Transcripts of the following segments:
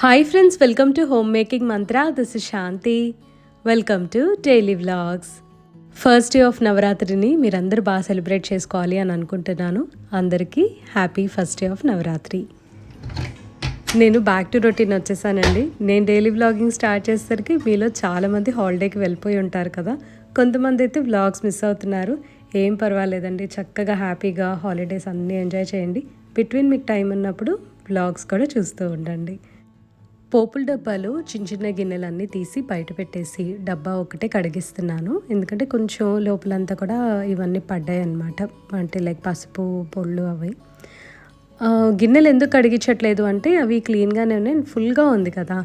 Hi friends welcome to home making mantra this is Shanti welcome to daily vlogs first day of నవరాత్రిని మీరందరూ బాగా celebrate చేసుకోవాలి అని అనుకుంటున్నాను. అందరికీ happy first day of Navratri నేను back to routine వచ్చేసానండి. నేను డైలీ వ్లాగింగ్ స్టార్ట్ చేసేసరికి మీలో చాలామంది హాలిడేకి వెళ్ళిపోయి ఉంటారు కదా. కొంతమంది అయితే వ్లాగ్స్ మిస్ అవుతున్నారు. ఏం పర్వాలేదండి. చక్కగా హ్యాపీగా హాలిడేస్ అన్నీ ఎంజాయ్ చేయండి. బిట్వీన్ మీకు టైం ఉన్నప్పుడు వ్లాగ్స్ కూడా చూస్తూ ఉండండి. పోపుల డబ్బాలు చిన్న చిన్న గిన్నెలన్నీ తీసి బయట పెట్టేసి డబ్బా ఒకటే కడిగిస్తున్నాను. ఎందుకంటే కొంచెం లోపలంతా కూడా ఇవన్నీ పడ్డాయి అనమాట అంటే లైక్ పసుపు పొళ్ళు అవి. గిన్నెలు ఎందుకు కడిగించట్లేదు అంటే అవి క్లీన్గానే ఉన్నాయి. ఫుల్గా ఉంది కదా.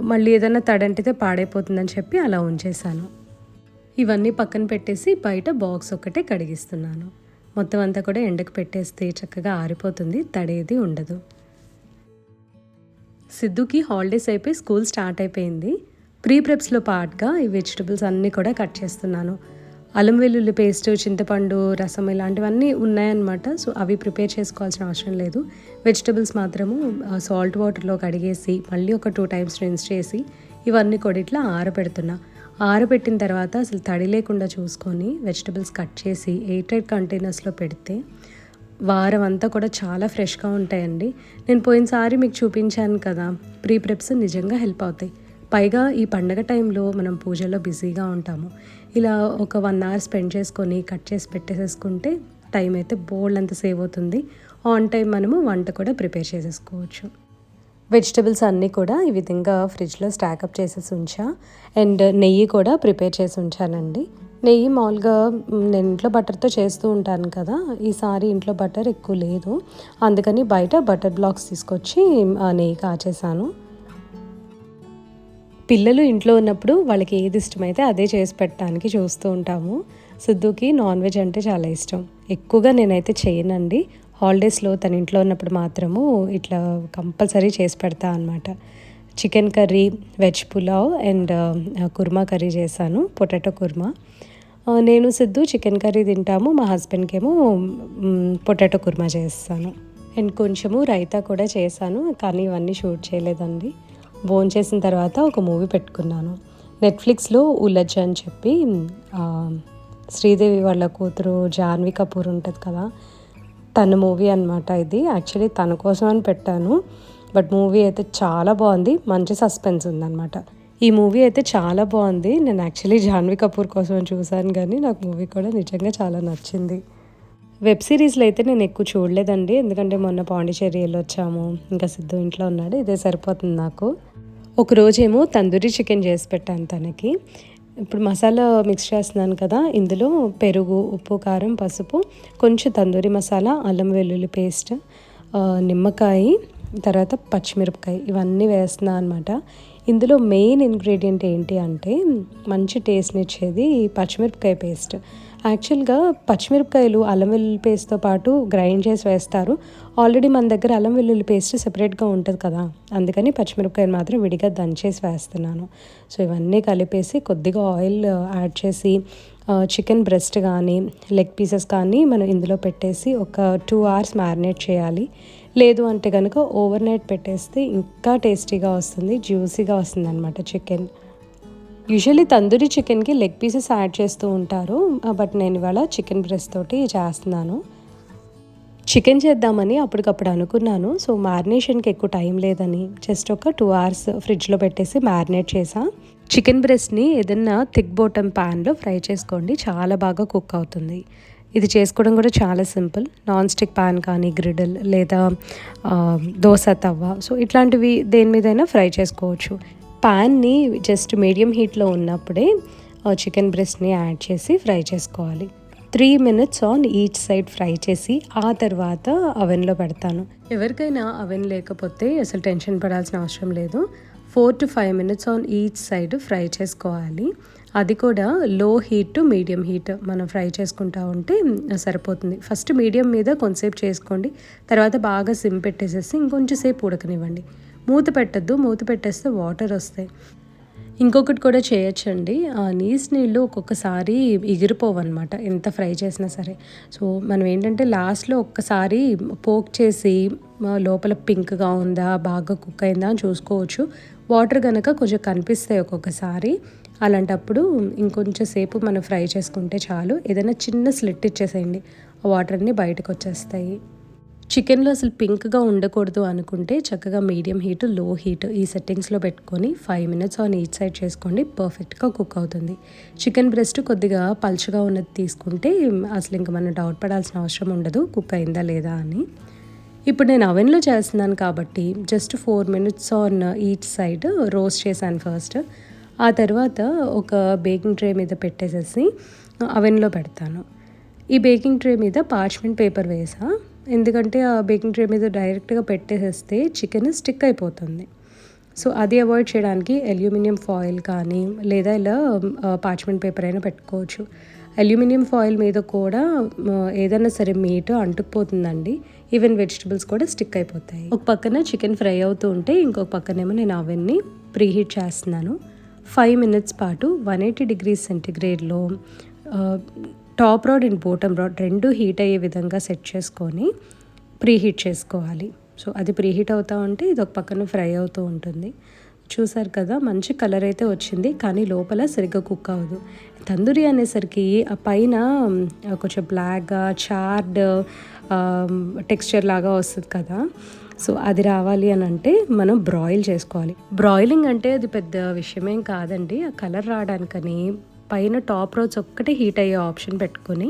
మళ్ళీ ఏదైనా తడంటితే పాడైపోతుందని చెప్పి అలా ఉంచేసాను ఇవన్నీ పక్కన పెట్టేసి బయట బాక్స్ ఒకటే కడిగిస్తున్నాను. మొత్తం అంతా కూడా ఎండకు పెట్టేస్తే చక్కగా ఆరిపోతుంది. తడేది ఉండదు. సిద్ధుకి హాలిడేస్ అయిపోయి స్కూల్ స్టార్ట్ అయిపోయింది. ప్రీ ప్రెప్స్లో పార్ట్గా ఈ వెజిటబుల్స్ అన్నీ కూడా కట్ చేస్తున్నాను. అల్లం వెల్లుల్లి పేస్ట్ చింతపండు రసం ఇలాంటివన్నీ ఉన్నాయన్నమాట. సో అవి ప్రిపేర్ చేసుకోవాల్సిన అవసరం లేదు. వెజిటబుల్స్ మాత్రము సాల్ట్ వాటర్లో కడిగేసి మళ్ళీ ఒక టూ టైమ్స్ రిన్స్ చేసి ఇవన్నీ కూడా ఇట్లా ఆరబెడుతున్నా. ఆరబెట్టిన తర్వాత అసలు తడి లేకుండా చూసుకొని వెజిటబుల్స్ కట్ చేసి ఎయిట్ ఎయిట్ కంటైనర్స్లో పెడితే వారం అంతా కూడా చాలా ఫ్రెష్గా ఉంటాయండి. నేను పోయినసారి మీకు చూపించాను కదా ప్రీ ప్రెప్స్ నిజంగా హెల్ప్ అవుతాయి. పైగా ఈ పండగ టైంలో మనం పూజలో బిజీగా ఉంటాము. ఇలా ఒక వన్ అవర్ స్పెండ్ చేసుకొని కట్ చేసి పెట్టేసేసుకుంటే టైం అయితే బోల్డ్ అంత సేవ్ అవుతుంది. ఆన్ టైం మనము వంట కూడా ప్రిపేర్ చేసేసుకోవచ్చు. వెజిటబుల్స్ అన్నీ కూడా ఈ విధంగా ఫ్రిడ్జ్లో స్టాకప్ చేసేసి ఉంచా. అండ్ నెయ్యి కూడా ప్రిపేర్ చేసి ఉంచానండి. నెయ్యి మామూలుగా నేను ఇంట్లో బటర్తో చేస్తూ ఉంటాను కదా. ఈసారి ఇంట్లో బటర్ ఎక్కువ లేదు. అందుకని బయట బటర్ బ్లాక్స్ తీసుకొచ్చి నెయ్యి కాచేసాను పిల్లలు ఇంట్లో ఉన్నప్పుడు వాళ్ళకి ఏది ఇష్టమైతే అదే చేసి పెట్టడానికి చూస్తూ ఉంటాము. సిద్ధుకి నాన్ వెజ్ అంటే చాలా ఇష్టం. ఎక్కువగా నేనైతే చేయనండి. హాలిడేస్లో తన ఇంట్లో ఉన్నప్పుడు మాత్రము ఇట్లా కంపల్సరీ చేసి పెడతా అనమాట chicken curry veg pulao and kurma curry చేశాను. పొటాటో కుర్మా. నేను సిద్ధు చికెన్ కర్రీ తింటాము మా హస్బెండ్కి ఏమో పొటాటో కుర్మా చేస్తాను. అండ్ కొంచెము రైతా కూడా చేశాను కానీ ఇవన్నీ షూట్ చేయలేదండి. భోజనం చేసిన తర్వాత ఒక మూవీ పెట్టుకున్నాను. నెట్ఫ్లిక్స్లో ఉలజ్ అని చెప్పి శ్రీదేవి వాళ్ళ కూతురు జాన్వి కపూర్ ఉంటుంది కదా తన మూవీ అనమాట ఇది. యాక్చువల్లీ తన కోసం అని పెట్టాను బట్ మూవీ అయితే చాలా బాగుంది మంచి సస్పెన్స్ ఉందన్నమాట. ఈ మూవీ అయితే చాలా బాగుంది. నేను యాక్చువల్లీ జాన్వీ కపూర్ కోసం చూశాను కానీ నాకు మూవీ కూడా నిజంగా చాలా నచ్చింది. వెబ్ సిరీస్లో అయితే నేను ఎక్కువ చూడలేదండి. ఎందుకంటే మొన్న పాండిచేరి వెళ్ళొచ్చాము ఇంకా సిద్ధు ఇంట్లో ఉన్నాడు. ఇదే సరిపోతుంది నాకు. ఒకరోజేమో తందూరి చికెన్ చేసి పెట్టాను తనకి. ఇప్పుడు మసాలా మిక్స్ చేస్తున్నాను కదా. ఇందులో పెరుగు ఉప్పు కారం పసుపు కొంచెం తందూరి మసాలా అల్లం వెల్లుల్లి పేస్ట్ నిమ్మకాయ తర్వాత పచ్చిమిరపకాయ ఇవన్నీ వేస్తున్నాను అనమాట ఇందులో మెయిన్ ఇంగ్రీడియంట్ ఏంటి అంటే మంచి టేస్ట్ని ఇచ్చేది పచ్చిమిరపకాయ పేస్ట్ యాక్చువల్గా పచ్చిమిరపకాయలు అల్లం వెల్లుల్లి పేస్ట్తో పాటు గ్రైండ్ చేసి వేస్తారు. ఆల్రెడీ మన దగ్గర అల్లం వెల్లుల్లి పేస్ట్ సెపరేట్గా ఉంటుంది కదా. అందుకని పచ్చిమిరపకాయలు మాత్రం విడిగా దంచేసి వేస్తున్నాను. సో ఇవన్నీ కలిపేసి కొద్దిగా ఆయిల్ యాడ్ చేసి చికెన్ బ్రెస్ట్ కానీ లెగ్ పీసెస్ కానీ మనం ఇందులో పెట్టేసి ఒక టూ అవర్స్ మ్యారినేట్ చేయాలి. లేదు అంటే కనుక ఓవర్ నైట్ పెట్టేస్తే ఇంకా టేస్టీగా వస్తుంది జ్యూసీగా వస్తుంది అనమాట చికెన్. యూజువల్లీ తందూరి చికెన్కి లెగ్ పీసెస్ యాడ్ చేస్తూ ఉంటారు బట్ నేను ఇవాళ చికెన్ బ్రెస్ట్ తోటి చేస్తున్నాను. చికెన్ చేద్దామని అప్పటికప్పుడు అనుకున్నాను సో మ్యారినేషన్కి ఎక్కువ టైం లేదని. జస్ట్ ఒక టూ అవర్స్ ఫ్రిడ్జ్లో పెట్టేసి మ్యారినేట్ చేసా. చికెన్ బ్రెస్ట్ని ఏదన్నా థిక్ బోటం ప్యాన్లో ఫ్రై చేసుకోండి చాలా బాగా కుక్ అవుతుంది. ఇది చేసుకోవడం కూడా చాలా సింపుల్. నాన్ స్టిక్ ప్యాన్ కానీ గ్రిడిల్ లేదా దోశ తవ్వ. సో ఇట్లాంటివి దేని మీదైనా ఫ్రై చేసుకోవచ్చు. ప్యాన్ని జస్ట్ మీడియం హీట్లో ఉన్నప్పుడే చికెన్ బ్రెస్ట్ని యాడ్ చేసి ఫ్రై చేసుకోవాలి. Three minutes on each side fry చేసి ఆ తర్వాత అవెన్లో పెడతాను. ఎవరికైనా అవెన్ లేకపోతే అసలు టెన్షన్ పడాల్సిన అవసరం లేదు. Four to five minutes on each side fry చేసుకోవాలి. అది కూడా low heat to medium heat మనం ఫ్రై చేసుకుంటా ఉంటే సరిపోతుంది. ఫస్ట్ మీడియం మీద కొంతసేపు చేసుకోండి. తర్వాత బాగా సిమ్ పెట్టేసేసి ఇంకొంచెం సేపు ఉడకనివ్వండి. మూత పెట్టద్దు. మూత పెట్టేస్తే వాటర్ వస్తాయి. ఇంకొకటి కూడా చేయొచ్చండి. ఆ నీస్ నీళ్ళు ఒక్కొక్కసారి ఎగిరిపోవన్నమాట. ఎంత ఫ్రై చేసినా సరే. సో మనం ఏంటంటే లాస్ట్లో ఒక్కసారి పోక్ చేసి లోపల పింక్గా ఉందా బాగా కుక్ అయిందా అని చూసుకోవచ్చు. వాటర్ కనుక కొంచెం కనిపిస్తాయి ఒక్కొక్కసారి. అలాంటప్పుడు ఇంకొంచెం సేపు మనం ఫ్రై చేసుకుంటే చాలు. ఏదైనా చిన్న స్లిట్ ఇచ్చేసేయండి. ఆ వాటర్ అన్నీ బయటకు వచ్చేస్తాయి. చికెన్లో అసలు పింక్గా ఉండకూడదు అనుకుంటే చక్కగా మీడియం హీట్లో హీట్ ఈ సెట్టింగ్స్లో పెట్టుకొని five minutes on each side చేసుకోండి. పర్ఫెక్ట్గా కుక్ అవుతుంది. చికెన్ బ్రెస్ట్ కొద్దిగా పలుచగా ఉన్నది తీసుకుంటే అసలు ఇంకా మనం డౌట్ పడాల్సిన అవసరం ఉండదు. కుక్ అయిందా లేదా అని. ఇప్పుడు నేను అవెన్లో చేస్తున్నాను కాబట్టి just four minutes on each side roast చేశాను ఫస్ట్. ఆ తర్వాత ఒక బేకింగ్ ట్రే మీద పెట్టేసేసి అవెన్లో పెడతాను. ఈ బేకింగ్ ట్రే మీద పార్చ్మెంట్ పేపర్ వేసా. ఎందుకంటే ఆ బేకింగ్ ట్రే మీద డైరెక్ట్గా పెట్టేసేస్తే చికెన్ స్టిక్ అయిపోతుంది. సో అది అవాయిడ్ చేయడానికి అల్యూమినియం ఫాయిల్ కానీ లేదా ఇలా పార్చ్మెంట్ పేపర్ అయినా పెట్టుకోవచ్చు. అల్యూమినియం ఫాయిల్ మీద కూడా ఏదైనా సరే మీట్ అంటుకుపోతుందండి. ఈవెన్ వెజిటబుల్స్ కూడా స్టిక్ అయిపోతాయి. ఒక పక్కన చికెన్ ఫ్రై అవుతూ ఉంటే ఇంకొక పక్కనేమో నేను అవన్నీ ప్రీహీట్ చేస్తున్నాను. ఫైవ్ మినిట్స్ పాటు one eighty degrees సెంటిగ్రేడ్లో top rod and bottom rod రెండు హీట్ అయ్యే విధంగా సెట్ చేసుకొని ప్రీహీట్ చేసుకోవాలి. సో అది ప్రీహీట్ అవుతూ ఉంటే ఇది ఒక పక్కన ఫ్రై అవుతూ ఉంటుంది. చూసారు కదా మంచి కలర్ అయితే వచ్చింది కానీ లోపల సరిగ్గా కుక్ అవ్వదు. తందూరి అనేసరికి ఆ పైన కొంచెం బ్లాక్గా చార్డ్ టెక్స్చర్ లాగా వస్తుంది కదా. సో అది రావాలి అని అంటే మనం బ్రాయిల్ చేసుకోవాలి. బ్రాయిలింగ్ అంటే అది పెద్ద విషయమేం కాదండి. ఆ కలర్ రావడానికని పైన టాప్ రోజ్ ఒక్కటే హీట్ అయ్యే ఆప్షన్ పెట్టుకొని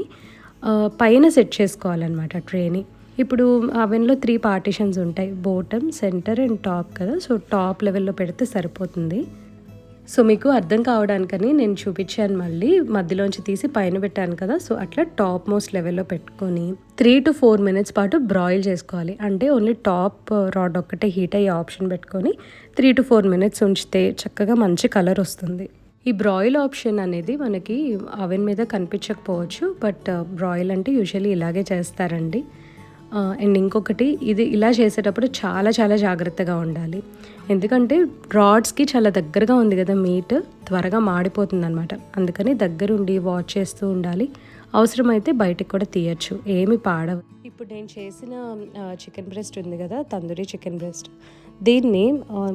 పైన సెట్ చేసుకోవాలన్నమాట ట్రేని ఇప్పుడు అవెన్లో త్రీ పార్టీషన్స్ ఉంటాయి. బోటమ్ సెంటర్ అండ్ టాప్ కదా. సో టాప్ లెవెల్లో పెడితే సరిపోతుంది. సో మీకు అర్థం కావడానికని నేను చూపించాను మళ్ళీ. మధ్యలోంచి తీసి పైన పెట్టాను కదా సో అట్లా టాప్ మోస్ట్ లెవెల్లో పెట్టుకొని త్రీ టు ఫోర్ మినిట్స్ పాటు బ్రాయిల్ చేసుకోవాలి. అంటే ఓన్లీ టాప్ రాడ్ ఒక్కటే హీట్ అయ్యే ఆప్షన్ పెట్టుకొని త్రీ టు ఫోర్ మినిట్స్ ఉంచితే చక్కగా మంచి కలర్ వస్తుంది. ఈ బ్రాయిల్ ఆప్షన్ అనేది మనకి అవెన్ మీద కనిపించకపోవచ్చు బట్ బ్రాయిల్ అంటే యూజువల్లీ ఇలాగే చేస్తారండి. అండ్ ఇంకొకటి ఇది ఇలా చేసేటప్పుడు చాలా చాలా జాగ్రత్తగా ఉండాలి. ఎందుకంటే రాడ్స్కి చాలా దగ్గరగా ఉంది కదా మీట్ త్వరగా మాడిపోతుంది అనమాట అందుకని దగ్గరుండి వాచ్ చేస్తూ ఉండాలి. అవసరమైతే బయటకు కూడా తీయచ్చు. ఏమి పాడవు. ఇప్పుడు నేను చేసిన చికెన్ బ్రెస్ట్ ఉంది కదా తందూరి చికెన్ బ్రెస్ట్. దీన్ని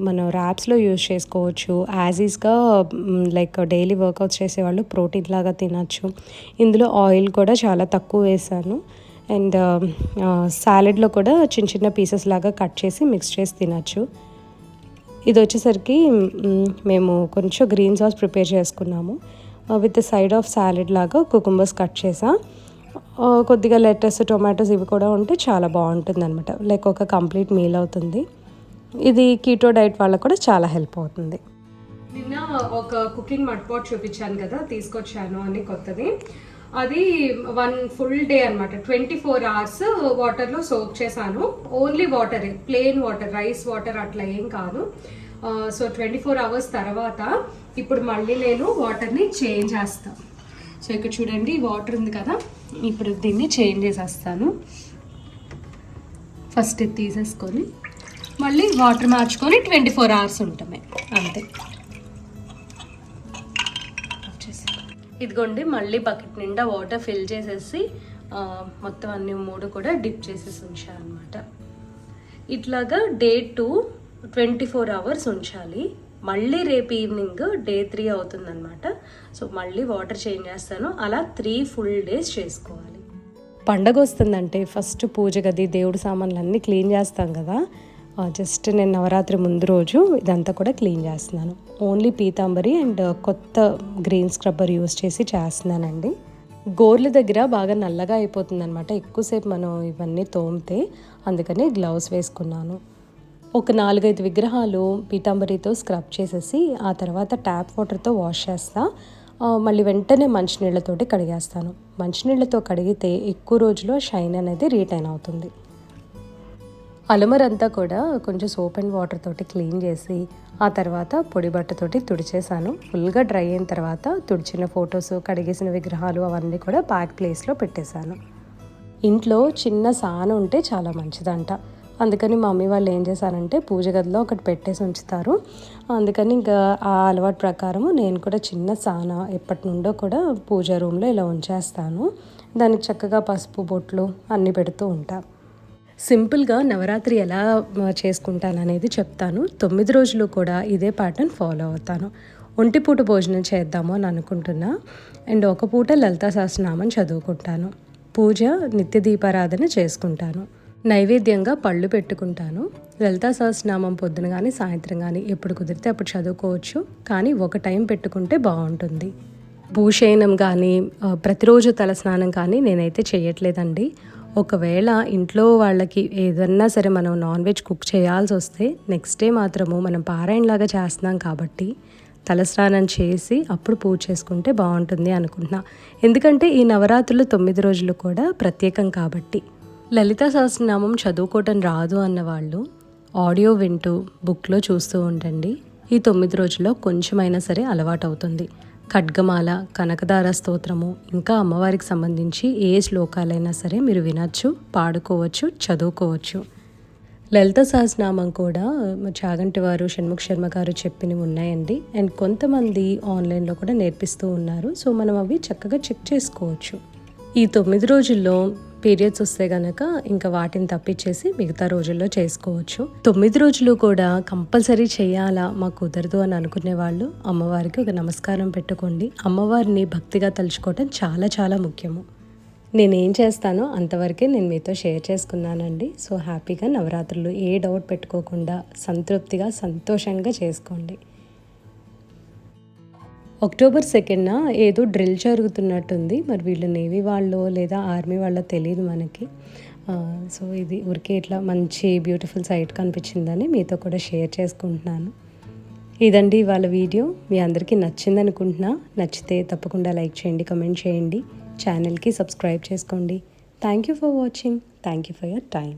మనం ర్యాప్స్లో యూజ్ చేసుకోవచ్చు. యాజ్ ఈజ్గా లైక్ డైలీ వర్కౌట్స్ చేసేవాళ్ళు ప్రోటీన్ లాగా తినచ్చు. ఇందులో ఆయిల్ కూడా చాలా తక్కువ వేసాను. అండ్ um, సాలెడ్లో కూడా చిన్న చిన్న పీసెస్ లాగా కట్ చేసి మిక్స్ చేసి తినచ్చు. ఇది వచ్చేసరికి మేము కొంచెం గ్రీన్ సాస్ ప్రిపేర్ చేసుకున్నాము. విత్ సైడ్ ఆఫ్ సాలెడ్ లాగా కుకుంబర్స్ కట్ చేసా. కొద్దిగా లెటర్స్ టొమాటోస్ ఇవి కూడా ఉంటే చాలా బాగుంటుంది అనమాట లైక్ ఒక కంప్లీట్ మీల్ అవుతుంది. ఇది కీటో డైట్ వాళ్ళకు కూడా చాలా హెల్ప్ అవుతుంది. నిన్న ఒక కుకింగ్ మడ్ పాట్ చూపించాను కదా తీసుకొచ్చాను అని కొత్తది. అది వన్ ఫుల్ డే అనమాట ట్వంటీ ఫోర్ అవర్స్ వాటర్లో సోప్ చేశాను. Only water plain water rice water అట్లా ఏం కాదు. సో ట్వంటీ ఫోర్ అవర్స్ తర్వాత ఇప్పుడు మళ్ళీ నేను వాటర్ని చేంజ్ చేస్తాను సో ఇక్కడ చూడండి వాటర్ ఉంది కదా. ఇప్పుడు దీన్ని చేంజ్ చేసేస్తాను. ఫస్ట్ ఇది తీసేసుకొని మళ్ళీ వాటర్ మార్చుకొని ట్వంటీ ఫోర్ అవర్స్ ఉంటామే. అంతే. వచ్చేసి. ఇదిగోండి మళ్ళీ బకెట్ నిండా వాటర్ ఫిల్ చేసేసి మొత్తం అన్ని మూడు కూడా డిప్ చేసేసి ఉంచాను అనమాట ఇట్లాగా day two twenty four hours ఉంచాలి. మళ్ళీ రేపు ఈవినింగ్ డే త్రీ అవుతుందన్నమాట. సో మళ్ళీ వాటర్ చేంజ్ చేస్తాను. అలా త్రీ ఫుల్ డేస్ చేసుకోవాలి. పండగ వస్తుందంటే ఫస్ట్ పూజ గది దేవుడి సామాన్లు అన్నీ క్లీన్ చేస్తాం కదా. జస్ట్ నేను నవరాత్రి ముందు రోజు ఇదంతా కూడా క్లీన్ చేస్తున్నాను. ఓన్లీ పీతాంబరి అండ్ కొత్త గ్రీన్ స్క్రబ్బర్ యూస్ చేసి చేస్తున్నానండి. గోర్ల దగ్గర బాగా నల్లగా అయిపోతుంది అనమాట ఎక్కువసేపు మనం ఇవన్నీ తోమితే అందుకని గ్లౌస్ వేసుకున్నాను. ఒక నాలుగైదు విగ్రహాలు పీతాంబరితో స్క్రబ్ చేసేసి ఆ తర్వాత ట్యాప్ వాటర్తో వాష్ చేస్తా. మళ్ళీ వెంటనే మంచినీళ్ళతోటి కడిగేస్తాను. మంచినీళ్ళతో కడిగితే ఎక్కువ రోజులు షైన్ అనేది రీటైన్ అవుతుంది. అలుమరంతా కూడా కొంచెం సోప్ అండ్ వాటర్ తోటి క్లీన్ చేసి ఆ తర్వాత పొడి బట్టతోటి తుడిచేసాను ఫుల్గా డ్రై అయిన తర్వాత తుడిచిన ఫొటోస్ కడిగేసిన విగ్రహాలు అవన్నీ కూడా ప్యాక్ ప్లేస్లో పెట్టేశాను. ఇంట్లో చిన్న సాన ఉంటే చాలా మంచిదంట. అందుకని మమ్మీ వాళ్ళు ఏం చేశారంటే పూజ గదిలో ఒకటి పెట్టేసి ఉంచుతారు. అందుకని ఇంకా ఆ అలవాటు ప్రకారము నేను కూడా చిన్న సాన ఎప్పటి నుండో కూడా పూజ రూమ్లో ఇలా ఉంచేస్తాను. దానికి చక్కగా పసుపు బొట్లు అన్నీ పెడుతూ ఉంటాను సింపుల్గా నవరాత్రి ఎలా చేసుకుంటాను అనేది చెప్తాను. తొమ్మిది రోజులు కూడా ఇదే ప్యాటర్న్ ఫాలో అవుతాను. ఒంటిపూట భోజనం చేద్దాము అని అనుకుంటున్నా. అండ్ ఒక పూట లలితా సహస్రనామం చదువుకుంటాను. పూజ నిత్య దీపారాధన చేసుకుంటాను. నైవేద్యంగా పళ్ళు పెట్టుకుంటాను. లలితా సహస్రనామం పొద్దున కానీ సాయంత్రం కానీ ఎప్పుడు కుదిరితే అప్పుడు చదువుకోవచ్చు. కానీ ఒక టైం పెట్టుకుంటే బాగుంటుంది. భూషయనం కానీ ప్రతిరోజు ప్రతిరోజు తలస్నానం కానీ నేనైతే చేయట్లేదండి. ఒకవేళ ఇంట్లో వాళ్ళకి ఏదన్నా సరే మనం నాన్ వెజ్ కుక్ చేయాల్సి వస్తే నెక్స్ట్ డే మాత్రము మనం పారాయణలాగా చేస్తున్నాం కాబట్టి తలస్నానం చేసి అప్పుడు పూజ చేసుకుంటే బాగుంటుంది అనుకుంటున్నా. ఎందుకంటే ఈ నవరాత్రులు తొమ్మిది రోజులు కూడా ప్రత్యేకం కాబట్టి. లలిత సహస్రనామం చదువుకోవటం రాదు అన్న వాళ్ళు ఆడియో వింటూ బుక్లో చూస్తూ ఉండండి. ఈ తొమ్మిది రోజుల్లో కొంచెమైనా సరే అలవాటు అవుతుంది ఖడ్గమాల కనకదార స్తోత్రము ఇంకా అమ్మవారికి సంబంధించి ఏ శ్లోకాలైనా సరే మీరు వినొచ్చు పాడుకోవచ్చు చదువుకోవచ్చు. లలిత సహస్రనామం కూడా చాగంటి వారు షణ్ముఖ శర్మ గారు చెప్పినవి ఉన్నాయండి. అండ్ కొంతమంది ఆన్లైన్లో కూడా నేర్పిస్తూ ఉన్నారు. సో మనం అవి చక్కగా చెక్ చేసుకోవచ్చు. ఈ తొమ్మిది రోజుల్లో పీరియడ్స్ వస్తే గనక ఇంకా వాటిని తప్పించేసి మిగతా రోజుల్లో చేసుకోవచ్చు. తొమ్మిది రోజులు కూడా కంపల్సరీ చేయాలా మాకు కుదరదు అని అనుకునే వాళ్ళు అమ్మవారికి ఒక నమస్కారం పెట్టుకోండి. అమ్మవారిని భక్తిగా తలుచుకోవటం చాలా చాలా ముఖ్యము. నేనేం చేస్తానో అంతవరకే నేను మీతో షేర్ చేసుకున్నానండి. సో హ్యాపీగా నవరాత్రులు ఏ డౌట్ పెట్టుకోకుండా సంతృప్తిగా సంతోషంగా చేసుకోండి. అక్టోబర్ సెకండ్న ఏదో డ్రిల్ జరుగుతున్నట్టుంది. మరి వీళ్ళు నేవీ వాళ్ళు లేదా ఆర్మీ వాళ్ళో తెలియదు మనకి. సో ఇది ఊరికే ఇట్లా మంచి బ్యూటిఫుల్ సైట్ కనిపించిందని మీతో కూడా షేర్ చేసుకుంటున్నాను. ఇదండి వాళ్ళ వీడియో. మీ అందరికీ నచ్చింది అనుకుంటున్నా నచ్చితే తప్పకుండా లైక్ చేయండి కమెంట్ చేయండి. ఛానల్కి సబ్స్క్రైబ్ చేసుకోండి. Thank you for watching. Thank you for your time